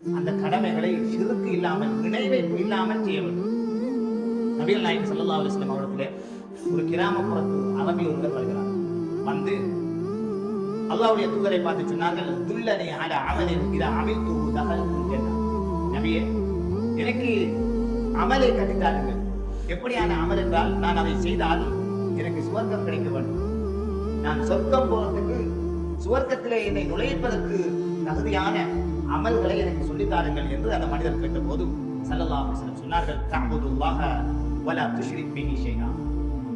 அந்த கடமைகளை சிறுக்கு இல்லாமல் இணைவைப்பு இல்லாமல் செய்ய வேண்டும். நபிகள் நாயக் சல்லா அலைஹி வஸல்லம் ஒரு கிராமப்புறத்து அரபி ஒருவர் வருகிறார். வந்து அல்லாவுடைய தூதரை பார்த்து சொன்னார்கள் துல்லனை ஆட அமலின் இதா அமில் தூவு தகல் நபியே எனக்கு அமலை கட்டித்தாருங்கள். எப்படியான அமல் என்றால் நான் அதை செய்தால் எனக்கு சுவர்க்கம் கிடைக்க வேண்டும். நான் சொர்க்கம் போறதுக்கு சுவர்க்கத்திலே என்னை நுழைப்பதற்கு தகுதியான அமல்களை எனக்கு சொல்லித்தாருங்கள் என்று அந்த மனிதர் கேட்டபோது ஸல்லல்லாஹு அலைஹி சொன்னார்கள் தஅபுதுல்லாஹ வலா துஷ்ரிக் பிஹி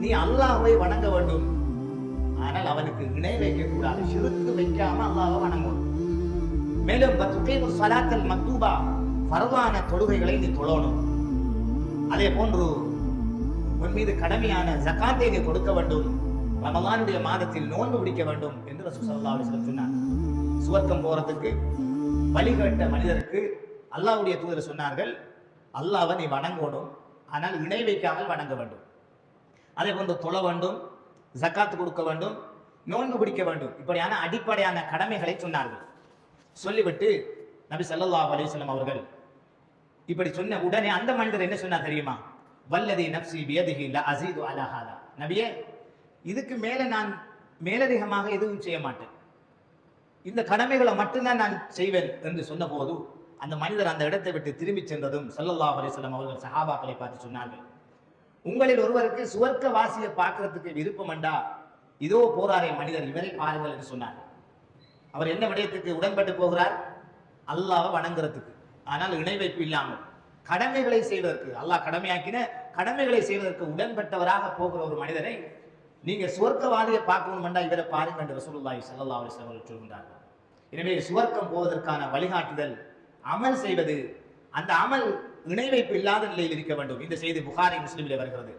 நீ அல்லாஹ்வை வணங்க வேண்டும். ஆனால் அவனுக்கு இணை வைக்க கூடாது வைக்காம அல்லாஹை வணங்கும். மேலும் பத்துகீமு சலாத்தல் மக்தூபா. ஃபர்வான தொழுகைகளை நீ தொழணும். அதே போன்று உன் மீது கடமையான ஜகாத்தை நீ கொடுக்க வேண்டும். ரமலானுடைய மாதத்தில் நோன்பு பிடிக்க வேண்டும் என்று ரசூ சல்லா அலிஸ்லம் சொன்னார். சுவர்க்கம் போறதுக்கு வழிகட்ட மனிதருக்கு அல்லாஹ்வுடைய தூதர் சொன்னார்கள் அல்லாவை நீ வணங்கணும். ஆனால் இணை வைக்காமல் வணங்க வேண்டும். அதே போன்று தொழ வேண்டும் ஜக்காத்து கொடுக்க வேண்டும் நோன்பு பிடிக்க வேண்டும். இப்படியான அடிப்படையான கடமைகளை சொன்னார்கள். சொல்லிவிட்டு நபி சல்லா அலைஹி அவர்கள் இப்படி சொன்ன உடனே அந்த மனிதர் என்ன சொன்னார் தெரியுமா? வல்லதி நப்சி பியதிஹி ல அசீது அலா நபியே இதுக்கு மேலே நான் மேலதிகமாக எதுவும் செய்ய மாட்டேன். இந்த கடமைகளை மட்டும்தான் நான் செய்வேன் என்று சொன்னபோது அந்த மனிதர் அந்த இடத்தை விட்டு திரும்பி சென்றதும் சல்லல்லா அலிஸ்லாம் அவர்கள் சஹாபாக்களை பார்த்து சொன்னார்கள். உங்களில் ஒருவருக்கு சுவர்க்க வாசியை பார்க்கறதுக்கு விருப்பமண்டா இதோ போறாரே மனிதர் இவரை பாருங்கள் என்று சொன்னார் அவர் என்ன விடயத்துக்கு உடன்பட்டு போகிறார்? அல்லாவை வணங்குறதுக்கு. ஆனால் இணை வைப்பு இல்லாமல். கடமைகளை செய்வதற்கு அல்லாஹ் கடமையாக்கின கடமைகளை செய்வதற்கு உடன்பட்டவராக போகிற ஒரு மனிதரை நீங்க சுவர்க்கவாதியை பார்க்கணும்னா இவரை பாருங்க என்று ரசூலுல்லாஹி ஸல்லல்லாஹு அலைஹி வஸல்லம் அவர்கள் சொல்கின்றார்கள் எனவே சுவர்க்கம் போவதற்கான வழிகாட்டுதல் அமல் செய்வது அந்த அமல் இணை வைப்பு இல்லாத நிலையில் இருக்க வேண்டும். இந்த செய்தி புகாரி முஸ்லிமிலே வருகிறது.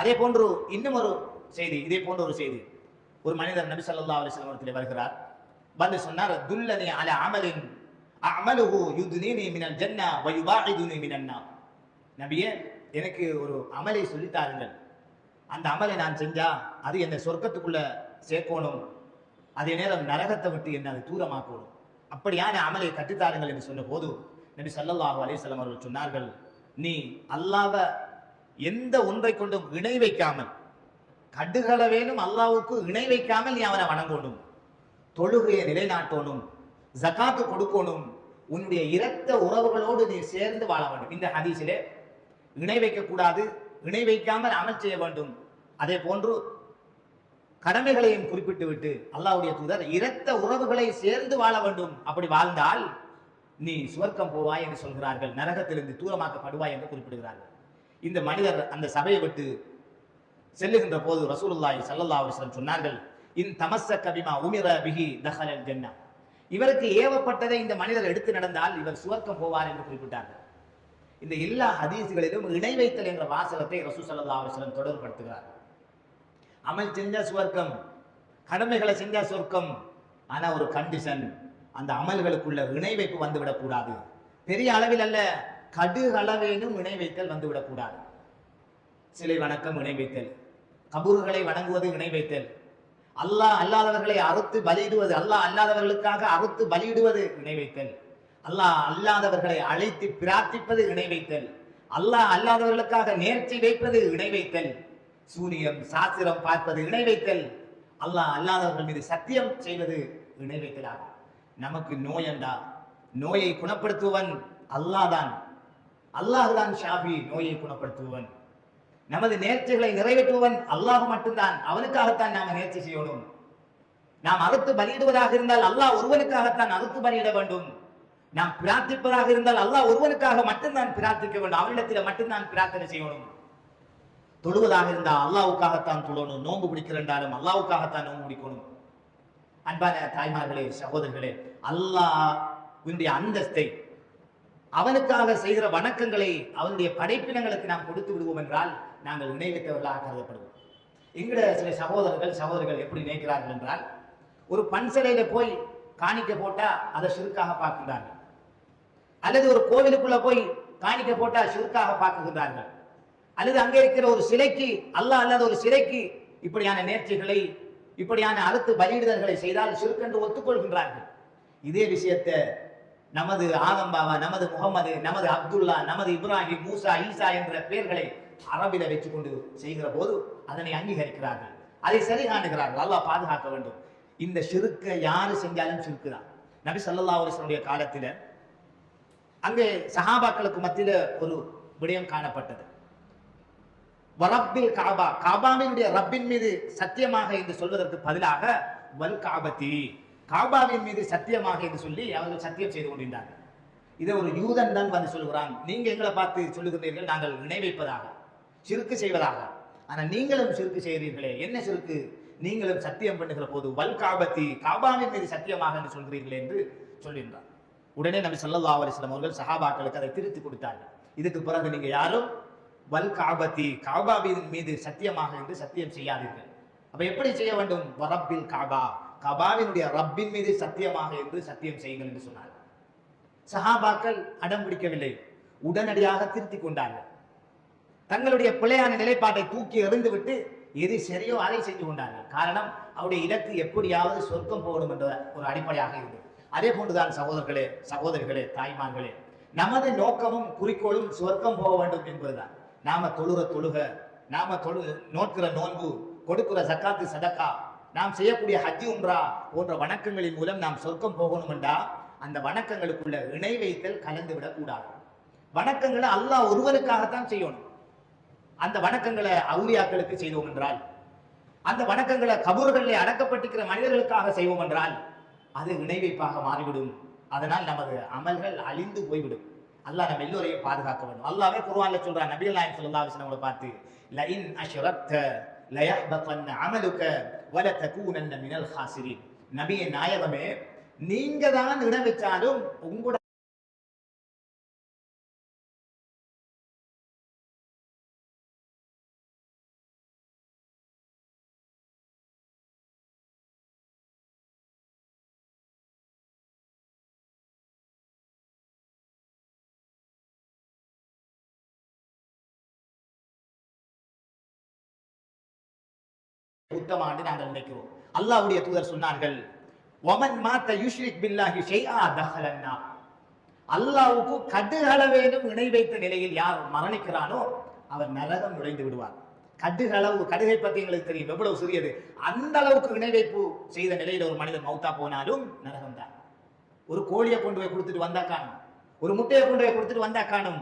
அதே போன்று இன்னும் ஒரு செய்தி இதே போன்ற ஒரு செய்தி. ஒரு மனிதர் நபி சல்லா அலைஹி வஸல்லம் வருகிறார். வந்து சொன்னார் துல்லனி அல அமலின் அமலுகு யுதுனீனி மினல் ஜன்னா வ யுபாஇதுனி மினன் நபியே எனக்கு ஒரு அமலை சொல்லித்தாருங்கள் அந்த அமலை நான் செஞ்சா அது என்னை சொர்க்கத்துக்குள்ள சேர்க்கணும். அதே நேரம் நரகத்தை விட்டு என்னை அது தூரமாக்கணும். அப்படியான அமலை கற்றுத்தாருங்கள் என்று சொன்ன போது நபி ஸல்லல்லாஹு அலைஹி அவர்கள் சொன்னார்கள் நீ அல்லாவை எந்த ஒன்றை கொண்டும் இணை வைக்காமல் கடுகளவேனும் அல்லாவுக்கு இணை வைக்காமல் நீ அவனை வணங்கணும். தொழுகையை நிலைநாட்டணும் ஜகாத்து கொடுக்கணும். உன்னுடைய இரத்த உறவுகளோடு நீ சேர்ந்து வாழ வேண்டும். இந்த ஹதீஸிலே இணை வைக்கக்கூடாது இணை வைக்காமல் அமல் செய்ய வேண்டும். அதே போன்று கடமைகளையும் குறிப்பிட்டு விட்டு அல்லாஹ்வுடைய தூதர் இரத்த உறவுகளை சேர்ந்து வாழ வேண்டும். அப்படி வாழ்ந்தால் நீ சுவர்க்கம் போவாய் என்று சொல்கிறார்கள். நரகத்திலிருந்து தூரமாக்கப்படுவாய் என்று குறிப்பிடுகிறார்கள். இந்த மனிதர் அந்த சபையை விட்டு செல்லுகின்ற போது ரசூலுல்லாய் சல்லல்லா அலைஹி சொன்னார்கள் இன் தமச கபிமா உமிர பிகி தஹலல் ஜென்னா இவருக்கு ஏவப்பட்டதை இந்த மனிதர் எடுத்து நடந்தால் இவர் சுவர்க்கம் போவார் என்று குறிப்பிட்டார்கள். இந்த எல்லா ஹதீஸ்களிலும் இணை வைத்தல் என்ற வாசகத்தை ரசூல் சல்லா அலைஹி தொடர்படுத்துகிறார் அமல் செஞ்சா சுவர்க்கம் கடமைகளை செஞ்சா சொர்க்கம் ஆனா ஒரு கண்டிஷன் அந்த அமல்களுக்குள்ள இணை வைப்பு வந்து பெரிய அளவில் அல்ல கடுகளவேனும் இணை வைத்தல் வந்து சிலை வணக்கம் இணை வைத்தல். கபூர்களை வணங்குவது இணை வைத்தல். அல்லாஹ் அல்லாதவர்களை அறுத்து பலியிடுவது அல்லாஹ் அல்லாதவர்களுக்காக அறுத்து பலியிடுவது இணை வைத்தல். அல்லாஹ் அல்லாதவர்களை அழைத்து பிரார்த்திப்பது இணை வைத்தல். அல்லாஹ் அல்லாதவர்களுக்காக நேர்ச்சி வைப்பது இணை வைத்தல். சூனியம் சாஸ்திரம் பார்ப்பது இணை வைத்தல். அல்லாஹ் அல்லாதவர்கள் மீது சத்தியம் செய்வது இணை வைத்தலாகும். நமக்கு நோயண்டா நோயை குணப்படுத்துவன் அல்லாஹ் தான். அல்லாஹ் தான் ஷாபி நோயை குணப்படுத்துவன். நமது நேர்ச்சிகளை நிறைவேற்றுவன் அல்லாஹ் மட்டும்தான். அவனுக்காகத்தான் நாம நேர்ச்சி செய்யணும். நாம் அறுத்து பலியிடுவதாக இருந்தால் அல்லாஹ் ஒருவனுக்காகத்தான் அறுத்து பலியிட வேண்டும். நாம் பிரார்த்திப்பதாக இருந்தால் அல்லாஹ் ஒருவனுக்காக மட்டும்தான் பிரார்த்திக்க வேண்டும். அவனிடத்தில் மட்டும்தான் பிரார்த்தனை செய்யணும். தொழுவதாக இருந்தால் அல்லாவுக்காகத்தான் தொழணும். நோன்பு பிடிக்கிறண்டாலும் அல்லாவுக்காகத்தான் நோன்பு பிடிக்கணும். அன்பான தாய்மார்களே சகோதரர்களே அல்லாஹ் உன்னுடைய அந்தஸ்தை அவனுக்காக செய்கிற வணக்கங்களை அவனுடைய படைப்பினங்களுக்கு நாம் கொடுத்து விடுவோம் என்றால் நாங்கள் நினைவித்தவர்களாக கருதப்படுவோம். எங்கட சில சகோதரர்கள் சகோதரர்கள் எப்படி நினைக்கிறார்கள் என்றால் ஒரு பன்சலையில போய் காணிக்க போட்டா அதை சிறுக்காக பார்க்கின்றார்கள். அல்லது ஒரு கோவிலுக்குள்ள போய் காணிக்க போட்டால் சிறுக்காக பார்க்குகிறார்கள் அல்லது அங்கே இருக்கிற ஒரு சிலைக்கு அல்லாஹ் அல்லாத ஒரு சிலைக்கு இப்படியான நேர்ச்சிகளை இப்படியான அறுத்து பலியிடுதல்களை செய்தால் சிறுக்கென்று ஒத்துக்கொள்கின்றார்கள். இதே விஷயத்தை நமது ஆதம்பாவா நமது முகமது நமது அப்துல்லா நமது இப்ராஹிம் மூசா ஈசா என்ற பெயர்களை அரபில வச்சுக்கொண்டு செய்கிற போது அதனை அங்கீகரிக்கிறார்கள். அதை சரி காணுகிறார்கள். அல்லாஹ் பாதுகாக்க வேண்டும். இந்த சிறுக்கை யாரு செஞ்சாலும் சிறுக்கு தான் நபி சல்லா அலைஹி காலத்தில் அங்கே சஹாபாக்களுக்கு மத்தியில ஒரு விடயம் காணப்பட்டது. வரப்பில் காபா காபாவினுடைய ரப்பின் மீது சத்தியமாக என்று சொல்வதற்கு பதிலாக வல் காபத்தி காபாவின் மீது சத்தியமாக என்று சொல்லி அவர்கள் சத்தியம் செய்து கொண்டிருந்தார்கள். இதை ஒரு யூதன் தான் வந்து சொல்லுகிறான். நீங்க எங்களை பார்த்து சொல்லுகிறீர்கள் நாங்கள் இணை சிறுக்கு செய்வதாக. ஆனா நீங்களும் சிறுக்கு செய்கிறீர்களே என்ன சிறுக்கு? நீங்களும் சத்தியம் பண்ணுகிற போது வல் காபத்தி காபாவின் மீது சத்தியமாக என்று சொல்கிறீர்களே என்று சொல்கின்றார் உடனே நபி ஸல்லல்லாஹு அலிஸ்லாம் அவர்கள் சஹாபாக்களுக்கு அதை திருத்தி கொடுத்தார்கள். இதுக்கு பிறகு நீங்க யாரும் வல் காபத்தி காபாவின் மீது சத்தியமாக என்று சத்தியம் செய்யாதீர்கள். அப்ப எப்படி செய்ய வேண்டும்? வரப்பில் காபா. கபாவினுடைய ரப்பின் மீது சத்தியமாக என்று சத்தியம் செய்யுங்கள் என்று சொன்னார். சஹாபாக்கள் அடம் பிடிக்கவில்லை. உடனடியாக திருத்தி கொண்டார்கள். தங்களுடைய பிழையான நிலைப்பாட்டை தூக்கி எறிந்துவிட்டு எது சரியோ அதை செஞ்சு கொண்டார்கள். காரணம் அவருடைய இலக்கு எப்படியாவது சொர்க்கம் போடும் என்ற ஒரு அடிப்படையாக இருந்தது. அதே போன்றுதான் சகோதரர்களே சகோதரிகளே தாய்மார்களே. நமது நோக்கமும் குறிக்கோளும் சொர்க்கம் போக வேண்டும் என்பதுதான். நாம தொழுற தொழுக நாம தொழு நோக்கிற நோன்பு கொடுக்கிற சக்காத்து சதக்கா நாம் செய்யக்கூடிய ஹஜ்ஜி உம்ரா போன்ற வணக்கங்களின் மூலம் நாம் சொர்க்கம் போகணும் என்றா அந்த வணக்கங்களுக்குள்ள இணை வைத்தல் கலந்து விடக்கூடாது. வணக்கங்களை அல்லாஹ் ஒருவருக்காகத்தான் செய்யணும். அந்த வணக்கங்களை அவுரியாக்களுக்கு செய்தோம் என்றால் அந்த வணக்கங்களை கபூர்களில் அடக்கப்பட்டிருக்கிற மனிதர்களுக்காக செய்வோம் என்றால் அது நினைவைப்பாக மாறிவிடும். அதனால் நமது அமல்கள் அழிந்து போய்விடும். அல்லாஹ் நம்ம எல்லோரையும் பாதுகாக்க வேண்டும். அல்லாவே குருவான்ல சொல்றான் நபிகள் நாயகம் சொல்லா விஷயம் வஸல்லம் பார்த்து லைன் அஷ்ரக்த லயஹ்பதன் அமலுக்க வல தகூனன்ன மினல் ஹாசிரின். நபியின் நாயகமே நீங்க தான் இடம் வச்சாலும் உங்களோட உத்தம ஆண்டு நாங்கள் நினைக்கிறோம். அல்லாவுடைய தூதர் சொன்னார்கள் ஒமன் மாத்த யூஷ்ரிக் பில்லாஹி ஷைஆ தஹலன்னா. அல்லாவுக்கு கடுகளவேனும் இணை வைத்த நிலையில் யார் மரணிக்கிறானோ அவர் நரகம் நுழைந்து விடுவார். கடுகளவு கடுகை பத்தி எங்களுக்கு தெரியும் எவ்வளவு சிறியது. அந்த அளவுக்கு இணை வைப்பு செய்த நிலையில் ஒரு மனிதன் மௌத்தா போனாலும் நரகம் தான். ஒரு கோழியை கொண்டு போய் கொடுத்துட்டு வந்தா காணும். ஒரு முட்டையை கொண்டு போய் கொடுத்துட்டு வந்தா காணும்.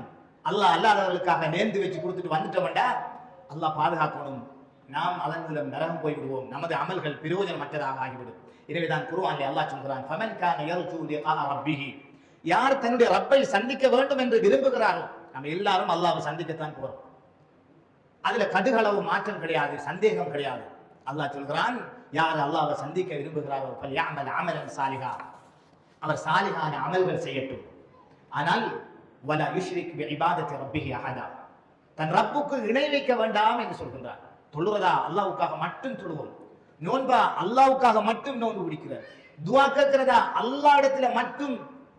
அல்லாஹ் அல்லாதவர்களுக்காக நேர்ந்து வச்சு கொடுத்துட்டு வந்துட்டோம்டா அல்லாஹ் பாதுகாக்கணும். நாம் அதன் மூலம் நரகம் போய்விடுவோம். நமது அமல்கள் பிரயோஜனமற்றதாக ஆகிவிடும். எனவேதான் குருவானிலே அல்லாஹ் சொல்கிறான் ஃபமன் கான யர்ஜூ லிகா ரப்பிஹி. யார் தன்னுடைய ரப்பை சந்திக்க வேண்டும் என்று விரும்புகிறாரோ நம்ம எல்லாரும் அல்லாவை சந்திக்கத்தான் போறோம். அதுல கடுகளவு மாற்றம் கிடையாது சந்தேகம் கிடையாது. அல்லாஹ் சொல்கிறான் யார் அல்லாவை சந்திக்க விரும்புகிறாரோ யாமல் அமலன் சாலிகா அவர் சாலிகான அமல்கள் செய்யட்டும். ஆனால் வல யுஷ்ரிக் இபாதத்தை இபாதத்தி ரப்பிஹி அஹதா. தன் ரப்புக்கு இணை வைக்க வேண்டாம் என்று சொல்கின்றார். தொழுறதா அல்லாவுக்காக மட்டும் தொழுவோம். நோன்பா அல்லாவுக்காக மட்டும் நோன்பு பிடிக்கிறார் துவா கேட்கிறதா அல்லா இடத்துல மட்டும்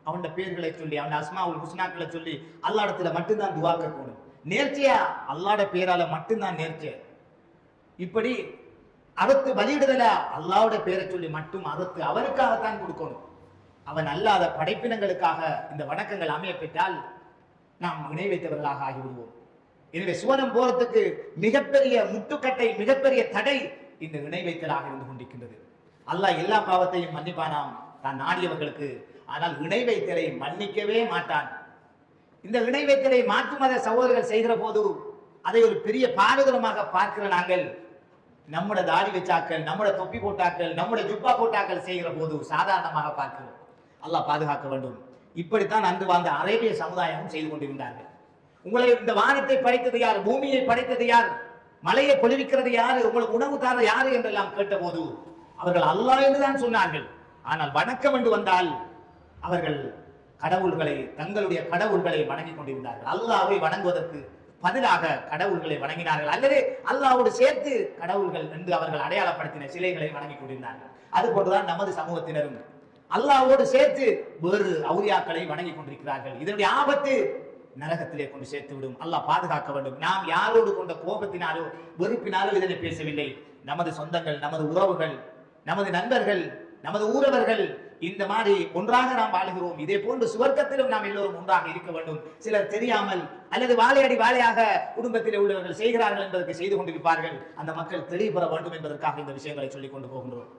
அவனோட பேர்களை சொல்லி அவன் அஸ்மாவுல் ஹுஸ்னாக்களை சொல்லி அல்லா இடத்துல மட்டும்தான் துவா கேட்கணும். நேர்ச்சியா அல்லாட பேரால மட்டும்தான் நேர்ச்சியா இப்படி அறுத்து பலியிடுதல அல்லாவோட பேரை சொல்லி மட்டும் அறுத்து அவனுக்காகத்தான் கொடுக்கணும். அவன் அல்லாத படைப்பினங்களுக்காக இந்த வணக்கங்கள் அமைய பெற்றால் நாம் இணை ஆகிவிடுவோம். எனவே சுவனம் போறதுக்கு மிகப்பெரிய முட்டுக்கட்டை மிகப்பெரிய தடை இந்த இணை வைத்தலாக இருந்து கொண்டிருக்கின்றது. அல்லாஹ் எல்லா பாவத்தையும் மன்னிப்பானாம். தான் நாடியவர்களுக்கு. ஆனால் இணை வைத்தலை மன்னிக்கவே மாட்டான். இந்த இணை வைத்தலை மாற்று மத சகோதரர்கள் செய்கிற போது அதை ஒரு பெரிய பாரதூரமாக பார்க்கிற நாங்கள் நம்மளோட தாடி வச்சாக்கள் நம்மளோட தொப்பி போட்டாக்கள் நம்மளோட ஜுப்பா போட்டாக்கள் செய்கிற போது சாதாரணமாக பார்க்கிறோம். அல்லாஹ் பாதுகாக்க வேண்டும். இப்படித்தான் அன்று வாழ்ந்த அரேபிய சமுதாயமும் செய்து கொண்டிருந்தார்கள். உங்களை இந்த வானத்தை படைத்தது யார்? பூமியை படைத்தது யார்? மலையை பொழிவிக்கிறது யாரு? உங்களுக்கு உணவு தார யாரு என்றெல்லாம் கேட்டபோது அவர்கள் அல்லாஹ் என்றுதான் சொன்னார்கள். ஆனால் வணக்கம் என்று வந்தால் அவர்கள் கடவுள்களை தங்களுடைய கடவுள்களை வணங்கிக் கொண்டிருந்தார்கள். அல்லாவை வணங்குவதற்கு பதிலாக கடவுள்களை வணங்கினார்கள். அல்லது அல்லாவோடு சேர்த்து கடவுள்கள் என்று அவர்கள் அடையாளப்படுத்தின சிலைகளை வணங்கிக் கொண்டிருந்தார்கள். அது போன்றுதான் நமது சமூகத்தினரும் அல்லாவோடு சேர்த்து வேறு அவுரியாக்களை வணங்கிக் கொண்டிருக்கிறார்கள். இதனுடைய ஆபத்து நரகத்திலே கொண்டு சேர்த்து விடும் அல்லாஹ் பாதுகாக்க வேண்டும். நாம் யாரோடு கொண்ட கோபத்தினாலோ வெறுப்பினாலோ இதனை பேசவில்லை. நமது சொந்தங்கள் நமது உறவுகள் நமது நண்பர்கள் நமது ஊரவர்கள் இந்த மாதிரி ஒன்றாக நாம் வாழ்கிறோம். இதே போன்று சுவர்க்கத்திலும் நாம் எல்லோரும் ஒன்றாக இருக்க வேண்டும். சிலர் தெரியாமல் அல்லது வாழையடி வாழையாக குடும்பத்தில் உள்ளவர்கள் செய்கிறார்கள் என்பதற்கு செய்து கொண்டிருப்பார்கள். அந்த மக்கள் தெளிவு பெற வேண்டும் என்பதற்காக இந்த விஷயங்களை சொல்லிக் கொண்டு போகின்றோம்.